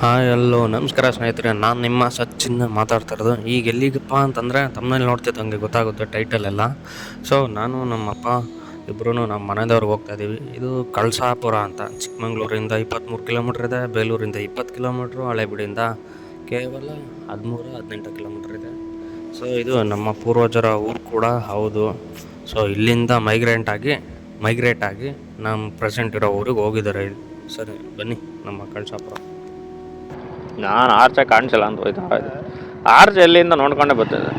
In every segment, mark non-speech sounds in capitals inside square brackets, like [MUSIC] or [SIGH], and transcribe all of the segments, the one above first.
Hi ಎಲ್ಲೋ. ನಮಸ್ಕಾರ ಸ್ನೇಹಿತರೆ, ನಾನು ನಿಮ್ಮ ಸಚಿನ್ ಮಾತಾಡ್ತಾ ಇರೋದು. ಈಗ ಎಲ್ಲಿಗಪ್ಪ ಅಂತಂದರೆ ತಮ್ಮನಲ್ಲಿ ನೋಡ್ತಿದ್ದು ಹಂಗೆ ಗೊತ್ತಾಗುತ್ತೆ ಟೈಟಲ್ ಎಲ್ಲ. ಸೊ ನಾನು ನಮ್ಮಪ್ಪ ಇಬ್ಬರೂ ನಮ್ಮ ಮನೆದವ್ರಿಗೆ ಹೋಗ್ತಾ ಇದ್ದೀವಿ ಇದು ಕಳಸಾಪುರ ಅಂತ. ಚಿಕ್ಕಮಂಗ್ಳೂರಿಂದ ಇಪ್ಪತ್ತ್ಮೂರು ಕಿಲೋಮೀಟ್ರ್ ಇದೆ, ಬೇಲೂರಿಂದ ಇಪ್ಪತ್ತು ಕಿಲೋಮೀಟ್ರು ಹಳೆಬಿಡಿಯಿಂದ ಕೇವಲ ಹದಿಮೂರು, ಹದಿನೆಂಟು ಕಿಲೋಮೀಟ್ರ್ ಇದೆ. ಸೊ ಇದು ನಮ್ಮ ಪೂರ್ವಜರ ಊರು ಕೂಡ, ಹೌದು. ಸೊ ಇಲ್ಲಿಂದ ಮೈಗ್ರೆಂಟ್ ಆಗಿ ಮೈಗ್ರೇಟ್ ಆಗಿ ನಮ್ಮ ಪ್ರೆಸೆಂಟ್ ಇರೋ ಊರಿಗೆ ಹೋಗಿದ್ದಾರೆ. ಸರಿ, ಬನ್ನಿ ನಮ್ಮ ಕಳಸಾಪುರ. ನಾನು ಆರ್ಚೆ ಕಾಣಿಸಿಲ್ಲ ಅಂತ ಹೋಯ್ತಾ. ಆರ್ಚ್ ಎಲ್ಲಿಂದ ನೋಡ್ಕೊಂಡೇ ಬರ್ತದೆ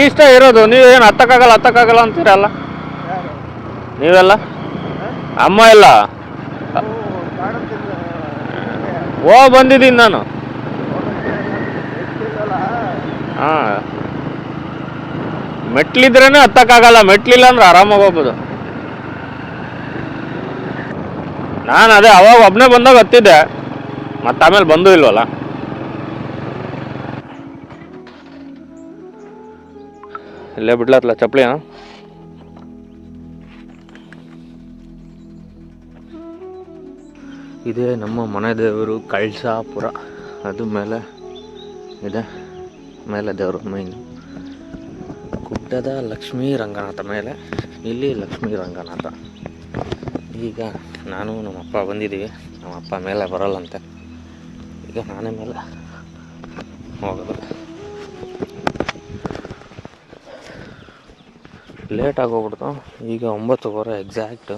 ಇಷ್ಟ ಇರೋದು ನೀವೇನು ಹತ್ತಕ್ಕಾಗಲ್ಲ ಹತ್ತಕ್ಕಾಗಲ್ಲ ಅಂತೀರಲ್ಲ? ನೀವೆಲ್ಲ? ಅಮ್ಮ ಇಲ್ಲ? ಓ, ಬಂದಿದ್ದೀನಿ ನಾನು. ಹಾಂ. ಮೆಟ್ಲಿದ್ರೇನೆ ಹತ್ತಕ್ಕಾಗಲ್ಲ. ಮೆಟ್ಲಿಲ್ಲ ಅಂದ್ರೆ ಆರಾಮಾಗಿ ಹೋಗ್ಬೋದು. ನಾನು ಅದೇ ಅವಾಗ ಒಬ್ಬನೇ ಬಂದಾಗ ಹತ್ತಿದ್ದೆ. ಮತ್ತೆ ಆಮೇಲೆ ಬಂದು ಇಲ್ವಲ್ಲ? ಇಲ್ಲೇ ಬಿಡ್ಲತ್ತಲ್ಲ ಚಪ್ಪಲಿ ಇದೇ ನಮ್ಮ ಮನೆ ದೇವರು ಕಳಸಾಪುರ. ಅದು ಮೇಲೆ ಇದೆ. ಮೇಲೆ ದೇವರು ಮೈನು ಗುಡ್ಡದ ಲಕ್ಷ್ಮೀ ರಂಗನಾಥ ಮೇಲೆ. ಇಲ್ಲಿ ಲಕ್ಷ್ಮೀ ರಂಗನಾಥ. ಈಗ ನಾನು ನಮ್ಮಪ್ಪ ಬಂದಿದ್ದೀವಿ. ನಮ್ಮಪ್ಪ ಮೇಲೆ ಬರಲ್ಲಂತೆ. ಈಗ ನಾನೇ ಮೇಲೆ ಹೋಗೋದು. ಲೇಟ್ ಆಗೋಗ್ಬಿಡ್ತು. ಈಗ ಒಂಬತ್ತುವರೆ ಎಕ್ಸಾಕ್ಟ್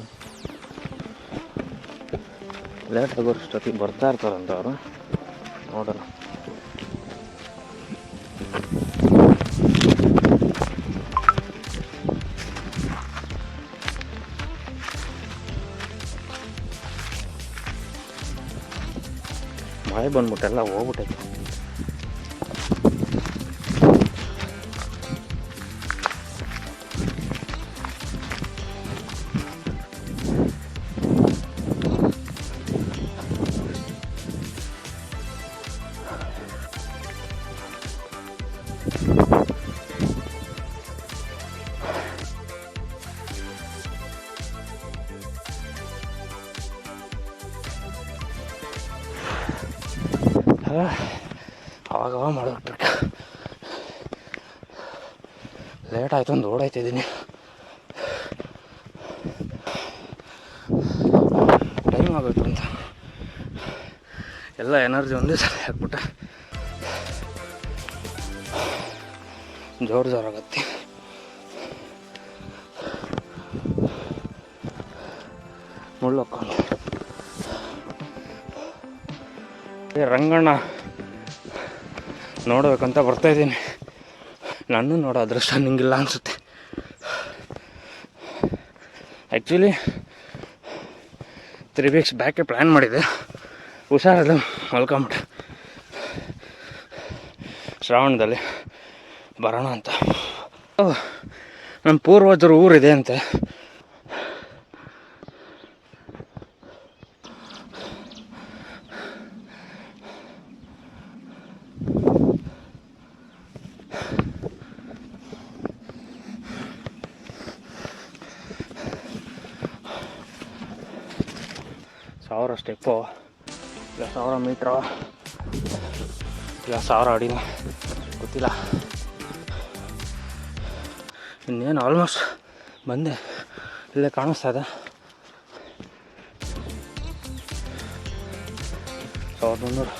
ಲೇಟ್ ಆಗೋಷ್ಟೊತ್ತಿಗೆ ಬರ್ತಾ ಇರ್ತಾರಂತ ಅವರು. ನೋಡೋಣ. ಮಳೆ ಬಂದ್ಬಿಟ್ಟೆಲ್ಲ ಹೋಗ್ಬಿಟ್ಟೈತೆ. ಅವಾಗ ಅವಾಗ ಮಾಡೋಗ್ಬೇಕು ಲೇಟ್ ಆಯ್ತು ಒಂದು ಓಡಾಯ್ತಿದ್ದೀನಿ ಟೈಮ್ ಆಗಬೇಕು ಅಂತ. ಎಲ್ಲ ಎನರ್ಜಿ ಒಂದೇ ಸಲ ಹಾಕ್ಬಿಟ್ಟೆ. ಜೋರು ಜೋರಾಗತ್ತೆ. ಮುಳ್ಳು ರಂಗಣ್ಣ, ನೋಡಬೇಕಂತ ಬರ್ತಾ ಇದ್ದೀನಿ. ನಾನು ನೋಡೋ ಅದೃಷ್ಟ ನಿಂಗಿಲ್ಲ ಅನಿಸುತ್ತೆ. ಆ್ಯಕ್ಚುಲಿ ತ್ರೀ ವೀಕ್ಸ್ ಬ್ಯಾಕೆ ಪ್ಲ್ಯಾನ್ ಮಾಡಿದೆ ಹುಷಾರಿಲ್ಲ, ಮಲ್ಕೊಂಬಿಟ್ಟೆ. ಶ್ರಾವಣದಲ್ಲಿ ಬರೋಣ ಅಂತ. ನಮ್ಮ ಪೂರ್ವಜರು ಊರಿದೆ ಅಂತೆ. ಸಾವಿರ ಸ್ಟೆಪ್ಪು ಇಲ್ಲ ಸಾವಿರ ಮೀಟ್ರು ಇಲ್ಲ ಸಾವಿರ ಅಡಿನ ಗೊತ್ತಿಲ್ಲ ಇನ್ನೇನು ಆಲ್ಮೋಸ್ಟ್ ಬಂದೆ ಇಲ್ಲೇ ಕಾಣಿಸ್ತಾ ಇದೆ ಸಾವಿರದ ಮುನ್ನೂರು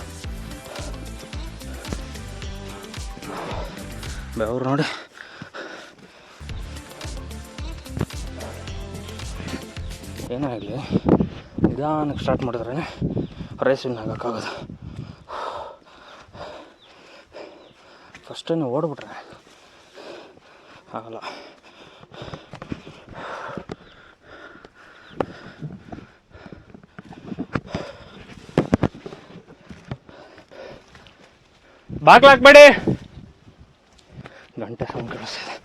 ಬೆವರು ನೋಡಿ ಏನೇ ಆಗಲಿ ನಿಧಾನಕ್ಕೆ ಸ್ಟಾರ್ಟ್ ಮಾಡಿದ್ರೆ ರೇಸ್ ವಿನ್ ಆಗೋಕ್ಕಾಗೋದು. ಫಸ್ಟೇನು ಓಡ್ಬಿಟ್ರೆ ಆಗಲ್ಲ. ಬಾಗ್ಲಾಕ್ಬೇಡಿ ಗಂಟೆ ಸೌಂಡ್ ಕೇಳಿಸ್ತಿದೆ.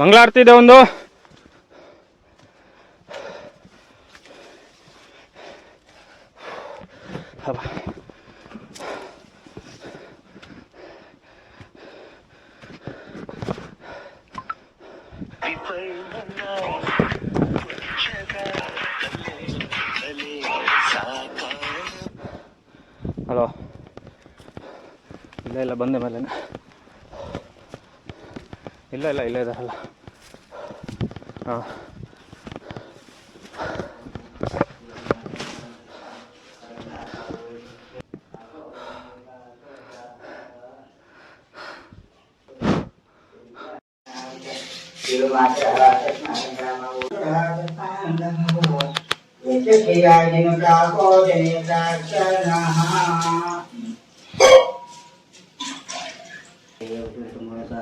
ಮಂಗಳಾರತಿ ಇದೆ ಒಂದು. இல்லை இல்லை இல்லை இல்லை ஆ यस्य क्रियादिनुप्रापो जनित्राक्षरः ಇಲ್ಲ ಇಲ್ಲ ಇಲ್ಲ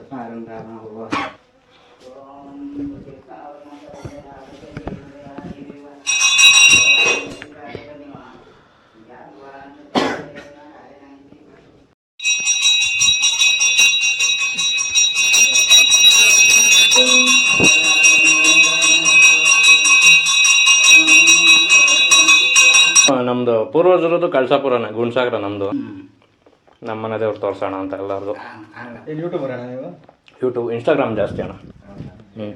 ಇದಾರಲ್ಲ ಹಾಂ ನಮ್ಮದು ಪೂರ್ವಜರದ್ದು ಕಳಸಾಪುರನೇ ಗುಣಸಾಗರ ನಮ್ಮದು ನಮ್ಮ ಮನೆ ದೇವ್ರು ತೋರ್ಸೋಣ ಅಂತ ಎಲ್ಲರದು. ಯೂಟ್ಯೂಬರ್ ಅಣ್ಣ ನೀವು? ಯೂಟ್ಯೂಬ್ ಇನ್ಸ್ಟಾಗ್ರಾಮ್ ಜಾಸ್ತಿ ಅಣ್ಣ. ಹ್ಞೂ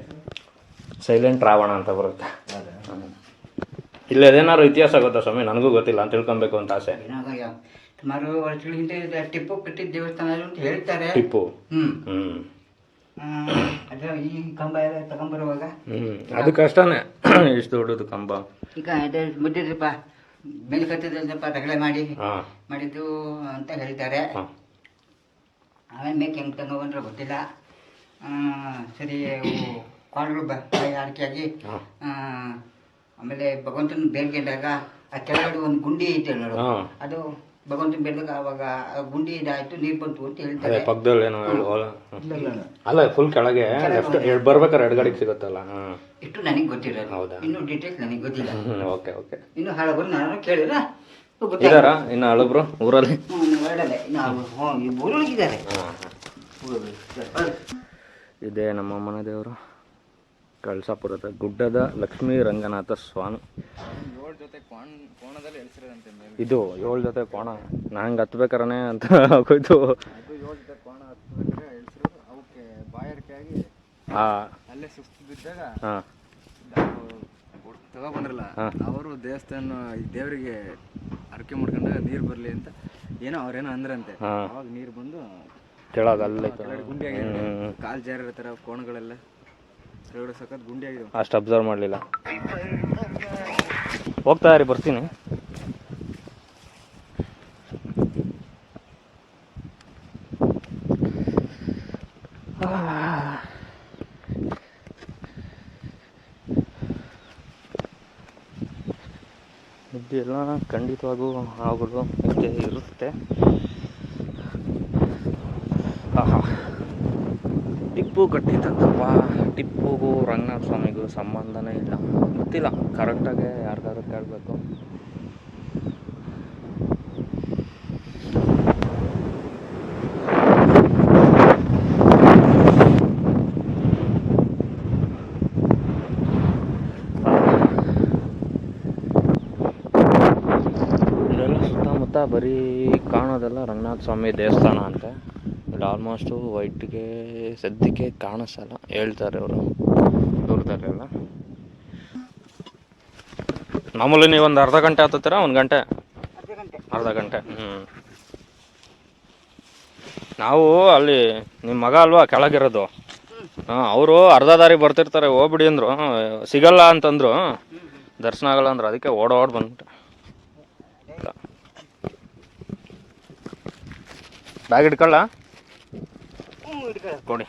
ಸೈಲೆಂಟ್ ರಾವಣ ಅಂತ ಬರುತ್ತೆ. ಹ್ಮ್. ಇಲ್ಲ ಅದೇನಾದ್ರು ಇತಿಹಾಸ ಗೊತ್ತಾ ಸ್ವಾಮಿ? ನನಗೂ ಗೊತ್ತಿಲ್ಲ ಅಂತ ತಿಳ್ಕೊಬೇಕು ಅಂತ ಆಸೆ. ಏನಾಗ ಸುಮಾರು ಹಿಂದೆ ಇದು ಟಿಪ್ಪು ಕಟ್ಟಿದ ದೇವಸ್ಥಾನ ಅದು ಅಂತ ಹೇಳ್ತಾರೆ. ಟಿಪ್ಪು. ಹ್ಮ್. ಹ್ಞೂ ಆ, ಅದು ಈ ಕಂಬ ಎಲ್ಲ ತಗೊಂಬರುವಾಗ ಹ್ಞೂ ಅದು ಕಷ್ಟನೇ. [CLEARS THROAT] ಇಷ್ಟು ದೊಡ್ಡದು ಕಂಬ. ಈಗ ಮುದ್ದಿದ್ರಪ್ಪ. ಮೇಲೆ ಕಟ್ಟಿದ್ರಪ್ಪ ರಗಳೆ ಮಾಡಿ ಮಾಡಿದ್ದು ಅಂತ ಹೇಳ್ತಾರೆ. ಆಮೇಲೆ ಮೇಕೆ ಹೆಂಗೆ ತಗೊಂಡ್ರೆ ಗೊತ್ತಿಲ್ಲ. ಆ, ಸರಿ ಕಾಲು ಕಾಳುಗಳು ಬಾಯಿ ಹಾಂ. ಆಮೇಲೆ ಭಗವಂತನ ಬೇಡ್ಕೊಂಡಾಗ ಆ ಕೆಳಗಡೆ ಒಂದು ಗುಂಡಿ ಐತೆ ನೋಡು. ಅದು ಭಗವಂತನ ಬೇಡ್ದಾಗ ಅವಾಗ ಆ ಗುಂಡಿ ಇದಾಯ್ತು ನೀರು ಬಂತು ಅಂತ ಅದೇ ಹೇಳ್ತಾರೆ ಪಕ್ಕದಲ್ಲಿ ಏನೋ ಹೊಲ. ಅಲ್ಲ ಫುಲ್ ಕೆಳಗೆ ಲೆಫ್ಟ್ ಬರ್ಬೇಕಾದ್ರೆ ಎಡಗಡೆಗೆ ಸಿಗುತ್ತಲ್ಲ ಇಷ್ಟು ನನಗೆ ಗೊತ್ತಿರೋದು. ಹೌದಾ? ಇನ್ನು ಡೀಟೇಲ್ಸ್ ನನಗೆ ಗೊತ್ತಿಲ್ಲ. Okay okay. ಇನ್ನು ಹಳಬರು ನಾನು ಕೇಳಿದ್ರ ಇದಾರ? ಇನ್ನು ಹಳಬ್ರು ಊರಲ್ಲಿ? ಹೊರಡದೆ ಹ್ಞೂ ಈ ಊರೊಳಗಿದ್ದಾರೆ. ಇದೇ ನಮ್ಮ ಮನೆ ದೇವರು. ಕಳಸಾಪುರದ ಗುಡ್ಡದ ಲಕ್ಷ್ಮೀ ರಂಗನಾಥ ಸ್ವಾಮಿ. ಇದು ಏಳು ಜೊತೆ ಕೋಣ. ನಂಗೆ ಹತ್ಬೇಕಾರನೆ ಅಂತ ಬಾಯಾರಿಕೆಯಾಗಿ ಹಾಂ. ತಗೊಬಂದ್ರಲ್ಲ. ಅವರು ದೇವಸ್ಥಾನ ಈ ದೇವರಿಗೆ ಅರಕೆ ಮಾಡ್ಕೊಂಡಾಗ ನೀರು ಬರಲಿ ಅಂತ ಏನೋ ಅವ್ರೇನೋ ಅಂದ್ರಂತೆ. ಅವಾಗ ನೀರು ಬಂದು ಕೆಳಗೆ ಅಲ್ಲೇ ಕೆಳಗಡೆ ಕಾಲು ಜಾರಿರೋ ಥರ ಕೋಣಗಳೆಲ್ಲ ಕೆಳಗಡೆ ಸಖತ್ ಗುಂಡಿ ಆಗಿದೆ ಅಷ್ಟು ಅಬ್ಸರ್ವ್ ಮಾಡಲಿಲ್ಲ. ಹೋಗ್ತಾ ರೀ ಬರ್ತೀನಿ. ಇದೆಲ್ಲ ಖಂಡಿತವಾಗೂ ಹಾವುಗಳು ಇರುತ್ತೆ ಇರುತ್ತೆ. ಆಹಾ. ಟಿಪ್ಪು ಕಟ್ಟಿದಂತಪ್ಪ ಟಿಪ್ಪುಗೂ ರಂಗನಾಥ ಸ್ವಾಮಿಗೂ ಸಂಬಂಧನೇ ಇಲ್ಲ. ಗೊತ್ತಿಲ್ಲ. ಕರೆಕ್ಟಾಗಿ ಯಾರಿಗಾದ್ರೂ ಕೇಳಬೇಕು. ಸುತ್ತಮುತ್ತ ಬರೀ ಕಾಣೋದೆಲ್ಲ ರಂಗನಾಥ ಸ್ವಾಮಿ ದೇವಸ್ಥಾನ ಅಂತೆ. ಆಲ್ಮೋಸ್ಟು ವೈಟ್ಗೆ ಸದ್ಯಕ್ಕೆ ಕಾಣಿಸಲ್ಲ. ಹೇಳ್ತಾರೆ ಅವರು. ದೂರದಲ್ಲೆಲ್ಲ ಮಾಮೂಲಿ ಒಂದು ಅರ್ಧ ಗಂಟೆ ಹತ್ತತ್ತೀರಾ? ಒಂದು ಗಂಟೆ? ಅರ್ಧ ಗಂಟೆ. ಹ್ಞೂ ನಾವು ಅಲ್ಲಿ ನಿಮ್ಮ ಮಗ ಅಲ್ವಾ ಕೆಳಗಿರೋದು? ಹಾಂ, ಅವರು ಅರ್ಧ ದಾರಿ ಬರ್ತಿರ್ತಾರೆ. ಹೋಗ್ಬಿಡಿ ಅಂದರು. ಸಿಗಲ್ಲ ಅಂತಂದ್ರು. ದರ್ಶನ ಆಗಲ್ಲ ಅಂದ್ರೆ. ಅದಕ್ಕೆ ಓಡೋಡ್ ಬಂದ್ಬಿಟ್ಟೆ. ಬ್ಯಾಗ್ ಇಟ್ಕೊಳ್ಳಿ ಕೊಡಿ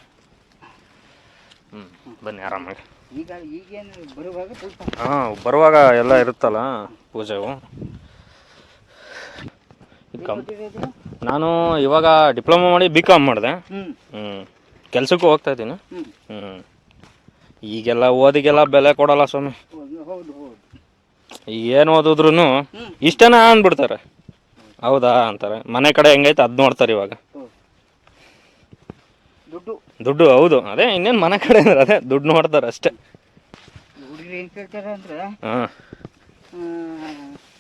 ಹ್ಞೂ ಬನ್ನಿ ಆರಾಮಾಗಿ ಈಗ ಈಗೇನು ಬರುವಾಗ ಹಾಂ ಬರುವಾಗ ಎಲ್ಲ ಇರುತ್ತಲ್ಲ ಪೂಜೆವು. ನಾನು ಇವಾಗ ಡಿಪ್ಲೊಮಾ ಮಾಡಿ ಬಿ ಕಾಮ್ ಮಾಡಿದೆ. ಹ್ಮ್. ಹ್ಞೂ ಕೆಲ್ಸಕ್ಕೂ ಹೋಗ್ತಾ ಇದ್ದೀನಿ. ಹ್ಮ್. ಹ್ಞೂ ಈಗೆಲ್ಲ ಓದಿಗೆಲ್ಲ ಬೆಲೆ ಕೊಡಲ್ಲ ಸ್ವಾಮಿ. ಈಗ ಏನು ಓದಿದ್ರು ಇಷ್ಟೇನ ಅಂದ್ಬಿಡ್ತಾರೆ ಹೌದಾ ಅಂತಾರೆ. ಮನೆ ಕಡೆ ಹೆಂಗೈತೆ ಅದು ನೋಡ್ತಾರೆ ಇವಾಗ. ದುಡ್ಡು. ದುಡ್ಡು ಹೌದು. ಅದೇ ಇನ್ನೇನು ಮನೆ ಕಡೆ ಅಂದ್ರೆ ಅದೇ ದುಡ್ಡು ನೋಡ್ತಾರೆ ಅಷ್ಟೇ. ಹುಡುಗರು ಏನು ಕೇಳ್ತಾರೆ ಅಂದ್ರೆ ಹಾಂ.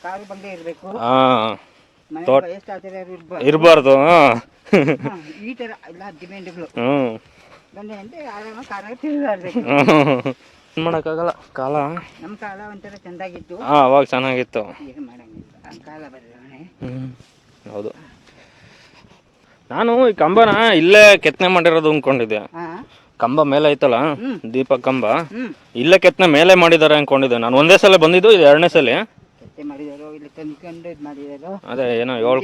ಕಾರು ಬಂದೇ ಇರಬೇಕು. ಹಾಂ. ತೋಟ- ವಯಸ್ಸಾದ್ರೆ ಇರಬಾರ್ದು. ಹಾಂ. ಈ ಥರ ಎಲ್ಲ ಡಿಮ್ಯಾಂಡ್ಗಳು. ಹ್ಞೂ ಬಂದೆ ಅಂದರೆ ಆರಾಮ ಕಾರಾಗ ತಿರುಗಾಡ್ಬೇಕು. ಏನು ಮಾಡೋಕ್ಕಾಗಲ್ಲ ಕಾಲ. ನಮ್ಮ ಕಾಲ ಒಂಥರ ಚೆಂದಾಗಿತ್ತು. ಹಾಂ ಅವಾಗ ಚೆನ್ನಾಗಿತ್ತು. ಏನು ಮಾಡೋಂಗಿಲ್ಲ. ಆ ಕಾಲ ಬದಲಾವಣೆ ಹ್ಮ್. ಹೌದು. ನಾನು ಈ ಕಂಬನ ಇಲ್ಲೇ ಕೆತ್ತನೆ ಮಾಡಿರೋದು ಅನ್ಕೊಂಡಿದ್ದೆ. ಕಂಬ ಮೇಲೆ ಐತಲ್ಲ? ದೀಪ ಕಂಬ? ಇಲ್ಲೇ ಕೆತ್ತನೆ ಮೇಲೆ ಮಾಡಿದ್ದಾರೆ ಅನ್ಕೊಂಡಿದ್ದೆ. ನಾನು ಒಂದೇ ಸಲ ಬಂದಿದ್ದು ಇದು ಎರಡನೇ ಸಲ. ಅದೇ ಏನೋ ಏಳು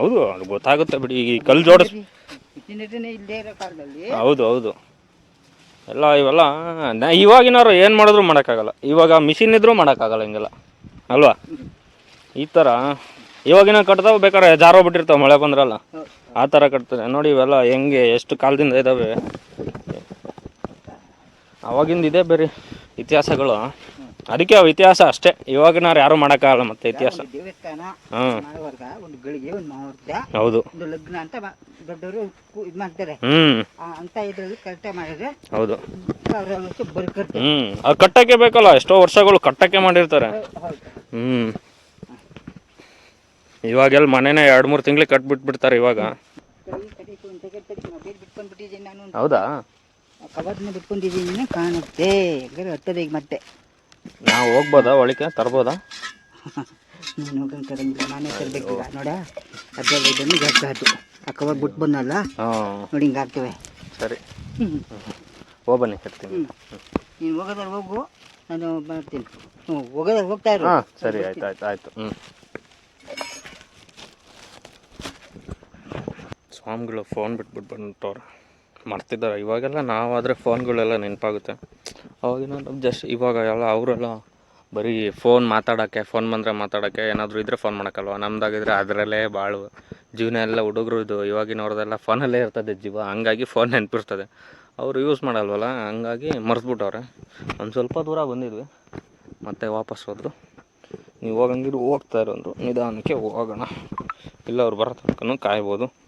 ಹೌದು ಅದು ಗೊತ್ತಾಗುತ್ತೆ ಬಿಡಿ. ಈ ಕಲ್ ಜೋಡ ಹೌದು ಹೌದು. ಎಲ್ಲ ಇವೆಲ್ಲ ಇವಾಗಿನವ್ರು ಏನು ಮಾಡಿದ್ರು ಮಾಡೋಕ್ಕಾಗಲ್ಲ. ಇವಾಗ ಮಿಷಿನ್ ಇದ್ರೂ ಮಾಡೋಕ್ಕಾಗಲ್ಲ ಹಿಂಗೆಲ್ಲ. ಅಲ್ವಾ? ಈ ಥರ ಇವಾಗಿನ ಕಟ್ತಾವ ಬೇಕಾದ್ರೆ ಜಾರೋ ಬಿಟ್ಟಿರ್ತಾವೆ ಮಳೆ ಬಂದ್ರಲ್ಲ. ಆ ಥರ ಕಟ್ತಾರೆ. ನೋಡಿ ಇವೆಲ್ಲ ಹೆಂಗೆ ಎಷ್ಟು ಕಾಲದಿಂದ ಇದ್ದಾವೆ ಅವಾಗಿಂದ ಇದೆ ಬೇರೆ ಇತಿಹಾಸಗಳು. ಅದಕ್ಕೆ ಅವು ಇತಿಹಾಸ ಅಷ್ಟೇ. ಇವಾಗಿನಾರು ಯಾರು ಮಾಡೋಕ್ಕಾಗಲ್ಲ ಮತ್ತೆ ಇತಿಹಾಸ. ಹ್ಞೂ ಹೌದು. ಒಂದು ಲಗ್ನ ಅಂತ ದೊಡ್ಡವರು ಇದು ಮಾಡ್ತಾರೆ. ಹ್ಞೂ ಅಂತ ಇದ್ರಲ್ಲಿ ಕರೆಕ್ಟಾಗಿ ಮಾಡಿದ್ರೆ ಹೌದು. ಹ್ಞೂ ಅದು ಕಟ್ಟಕ್ಕೆ ಬೇಕಲ್ಲ ಎಷ್ಟೋ ವರ್ಷಗಳು ಕಟ್ಟಕ್ಕೆ ಮಾಡಿರ್ತಾರೆ. ಹ್ಮ್. ಹ್ಞೂ ಇವಾಗೆಲ್ಲ ಮನೆನೇ ಎರಡು ಮೂರು ತಿಂಗ್ಳಿಗೆ ಕಟ್ಬಿಟ್ಬಿಡ್ತಾರೆ ಇವಾಗ. ಹೌದಾ? ಕವರ್ನ ಬಿಟ್ಕೊಂಡಿದ್ದೀನಿ ಕಾಣುತ್ತೆ. ಹಂಗಾರೆ ಹತ್ತದ ಈಗ ಮತ್ತೆ? ನಾವು ಹೋಗ್ಬೋದಾ ಒಳಗೆ ತರ್ಬೋದಾ? [LAUGHS] ನೀನು ಹೋಗಂಗೆ ತರಂಗಿಲ್ಲ. ನಾನೇ ತರಬೇಕು ನೋಡ ಅದರಲ್ಲಿ ಇದನ್ನು ಜಾಸ್ತಿ ಆಯ್ತು ಆ ಕವರ್ ಬಿಟ್ಟು ಬಂದಲ್ಲ? ಹಾಂ. ನೋಡಿ ಹಿಂಗೆ ಸರಿ. ಹ್ಞೂ ಬನ್ನಿ ಹ್ಞೂ ನೀನು ಹೋಗೋದ್ರಲ್ಲಿ ಹೋಗು ನಾನು ಬರ್ತೀನಿ. ಹ್ಞೂ ಹೋಗೋದ್ರಲ್ಲಿ ಹೋಗ್ತಾ ಇರು. ಹಾಂ ಸರಿ ಆಯ್ತು ಆಯ್ತು ಆಯಿತು. ಹ್ಞೂ ಸ್ವಾಮಿಗಳು ಫೋನ್ ಬಿಟ್ಬಿಟ್ಟು ಬಂದ್ಬಿಟ್ಟವ್ರು. ಮಾಡ್ತಿದ್ದಾರೆ. ಇವಾಗೆಲ್ಲ ನಾವಾದರೆ ಫೋನ್ಗಳೆಲ್ಲ ನೆನಪಾಗುತ್ತೆ. ಅವಾಗಿನ ಜಸ್ಟ್ ಇವಾಗ ಎಲ್ಲ ಅವರೆಲ್ಲ ಬರೀ ಫೋನ್ ಮಾತಾಡೋಕ್ಕೆ ಫೋನ್ ಬಂದರೆ ಮಾತಾಡೋಕ್ಕೆ ಏನಾದರೂ ಇದ್ದರೆ ಫೋನ್ ಮಾಡೋಕ್ಕಲ್ವ? ನಮ್ದಾಗಿದ್ರೆ ಅದರಲ್ಲೇ ಭಾಳ ಜೀವನ ಎಲ್ಲ ಹುಡುಗರು ಇದು. ಇವಾಗಿನವ್ರದ್ದೆಲ್ಲ ಫೋನಲ್ಲೇ ಇರ್ತದೆ ಜೀವ. ಹಂಗಾಗಿ ಫೋನ್ ನೆನಪಿರ್ತದೆ. ಅವರು ಯೂಸ್ ಮಾಡಲ್ವಲ್ಲ? ಹಂಗಾಗಿ ಮರೆಸ್ಬಿಟ್ಟವ್ರೆ ಒಂದು ಸ್ವಲ್ಪ ದೂರ ಬಂದಿದ್ವಿ. ಮತ್ತೆ ವಾಪಸ್ ಹೋದರು. ನೀವು ಹೋಗಂಗಿದ್ರು ಹೋಗ್ತಾ ಇರೋದು ನಿಧಾನಕ್ಕೆ ಹೋಗೋಣ. ಇಲ್ಲ ಅವ್ರು ಬರೋ ತನಕನೂ ಕಾಯ್ಬೋದು.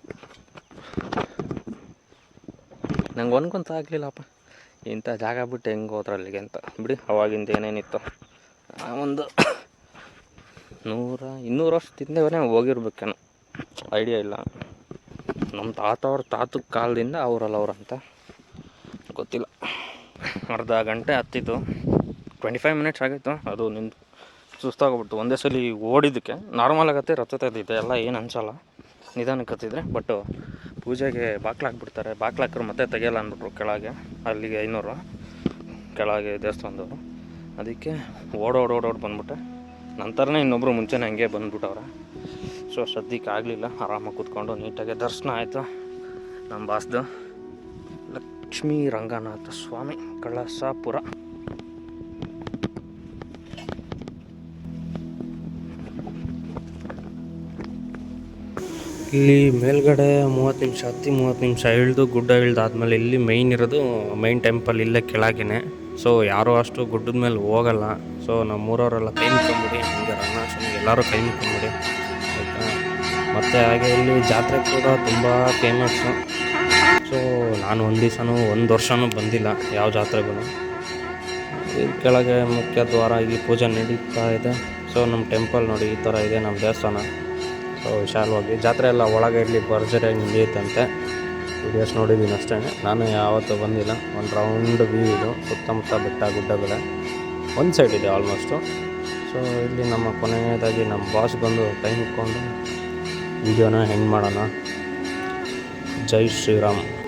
ನಂಗೆ ಒಂದ್ಕೊಂತ ಆಗಲಿಲ್ಲಪ್ಪ. ಇಂಥ ಜಾಗ ಬಿಟ್ಟು ಹೆಂಗೆ ಹೋದ್ರೆ ಅಲ್ಲಿಗೆ ಅಂತ. ಬಿಡಿ, ಅವಾಗಿಂದ ಏನೇನಿತ್ತು. ಆ ಒಂದು ನೂರ, ಇನ್ನೂರು ವರ್ಷದಿಂದವೇ ಹೋಗಿರ್ಬೇಕೇನೋ ಐಡಿಯಾ ಇಲ್ಲ. ನಮ್ಮ ತಾತ ಅವ್ರ ಕಾಲದಿಂದ ಅವರಲ್ಲ ಅವ್ರಂತ ಗೊತ್ತಿಲ್ಲ. ಅರ್ಧ ಗಂಟೆ ಹತ್ತಿತ್ತು. ಟ್ವೆಂಟಿ ಫೈವ್ ಮಿನಿಟ್ಸ್ ಆಗಿತ್ತು. ಅದು ನಿಂತು ಸುಸ್ತಾಗ್ಬಿಟ್ಟು ಒಂದೇ ಸಲ ಓಡಿದ್ದಕ್ಕೆ. ನಾರ್ಮಲ್ ಆಗತ್ತೆ ರಥ ತೆಗೆದಿದ್ದೆ ಎಲ್ಲ ಏನು ಅನ್ಸಲ್ಲ. ನಿಧಾನಕ್ಕೆ ಹತ್ತಿದ್ರೆ ಬಟ್ಟು ಪೂಜೆಗೆ ಬಾಕ್ಲಾಕ್ಬಿಡ್ತಾರೆ ಹಾಕ್ಬಿಡ್ತಾರೆ. ಬಾಕ್ಲು ಹಾಕಿದ್ರೆ ಮತ್ತೆ ತೆಗೆಯಲ್ಲ ಅಂದ್ಬಿಟ್ರು ಕೆಳಗೆ, ಅಲ್ಲಿಗೆ ಐನೂರು, ಕೆಳಗೆ ದೇವಸ್ಥಾನದವರು. ಅದಕ್ಕೆ ಓಡೋಡೋಡೋಡ್ ಓಡೋಡ್ ಬಂದ್ಬಿಟ್ಟೆ. ನಂತರನೇ ಇನ್ನೊಬ್ಬರು ಮುಂಚೆನೇ ಹಂಗೆ ಬಂದ್ಬಿಟ್ಟವ್ರೆ. ಸೊ ಸದ್ಯಕ್ಕೆ ಆಗಲಿಲ್ಲ. ಆರಾಮಾಗಿ ಕೂತ್ಕೊಂಡು ನೀಟಾಗಿ ದರ್ಶನ ಆಯಿತು. ನಮ್ಮ ಬಾಸ್ದು ಲಕ್ಷ್ಮೀ ರಂಗನಾಥ ಸ್ವಾಮಿ, ಕಳಸಾಪುರ. ಇಲ್ಲಿ ಮೇಲ್ಗಡೆ ಮೂವತ್ತು ನಿಮಿಷ, ಹತ್ತಿ ಮೂವತ್ತು ನಿಮಿಷ ಇಳಿದು ಗುಡ್ಡ ಇಳ್ದಾದ್ಮೇಲೆ ಇಲ್ಲಿ ಮೈನ್ ಇರೋದು ಮೈನ್ ಟೆಂಪಲ್ ಇಲ್ಲೇ ಕೆಳಗೇನೆ. ಸೊ ಯಾರೂ ಅಷ್ಟು ಗುಡ್ಡದ ಮೇಲೆ ಹೋಗಲ್ಲ. ಸೊ ನಮ್ಮೂರವರೆಲ್ಲ ಕೈ ಮುಕ್ಕೊಂಬಿಡಿ ಹಂಗೆ ರಂಗನಾಥನಿಗೆ ಎಲ್ಲರೂ ಕೈ ಮುಕ್ಕೊಂಬಿಡಿ ಆಯಿತಾ? ಮತ್ತು ಹಾಗೆ ಇಲ್ಲಿ ಜಾತ್ರೆ ಕೂಡ ತುಂಬ ಫೇಮಸ್ಸು ಸೊ ನಾನು ಒಂದು ದಿವಸನೂ, ಒಂದು ವರ್ಷನೂ ಬಂದಿಲ್ಲ ಯಾವ ಜಾತ್ರೆಗೂ. ಕೆಳಗೆ ಮುಖ್ಯ ದ್ವಾರ ಇಲ್ಲಿ ಪೂಜೆ ನಡೀತಾ ಇದೆ. ಸೊ ನಮ್ಮ ಟೆಂಪಲ್ ನೋಡಿ ಈ ಥರ ಇದೆ, ನಮ್ಮ ದೇವಸ್ಥಾನ. ವಿಶಾಲವಾಗಿ. ಜಾತ್ರೆ ಎಲ್ಲ ಒಳಗೆ ಇರಲಿ ಭರ್ಜರಿಯಾಗಿ ನಡೆಯುತ್ತಂತೆ ವಿಡಿಯೋಸ್ ನೋಡಿದ್ದೀನಿ ಅಷ್ಟೇ. ನಾನು ಯಾವತ್ತೂ ಬಂದಿಲ್ಲ. ಒಂದು ರೌಂಡ್ ವ್ಯೂ ಇದು. ಸುತ್ತಮುತ್ತ ಬೆಟ್ಟ, ಗುಡ್ಡಗಳೇ. ಒಂದು ಸೈಡ್ ಇದೆ ಆಲ್ಮೋಸ್ಟು ಸೊ ಇಲ್ಲಿ ನಮ್ಮ ಕೊನೆಯದಾಗಿ ನಮ್ಮ ಬಾಸ್ ಬಂದು ಟೈಮ್ ಇಟ್ಕೊಂಡು ವಿಡಿಯೋನ ಹೆಂಗೆ ಮಾಡೋಣ. ಜೈ ಶ್ರೀರಾಮ್.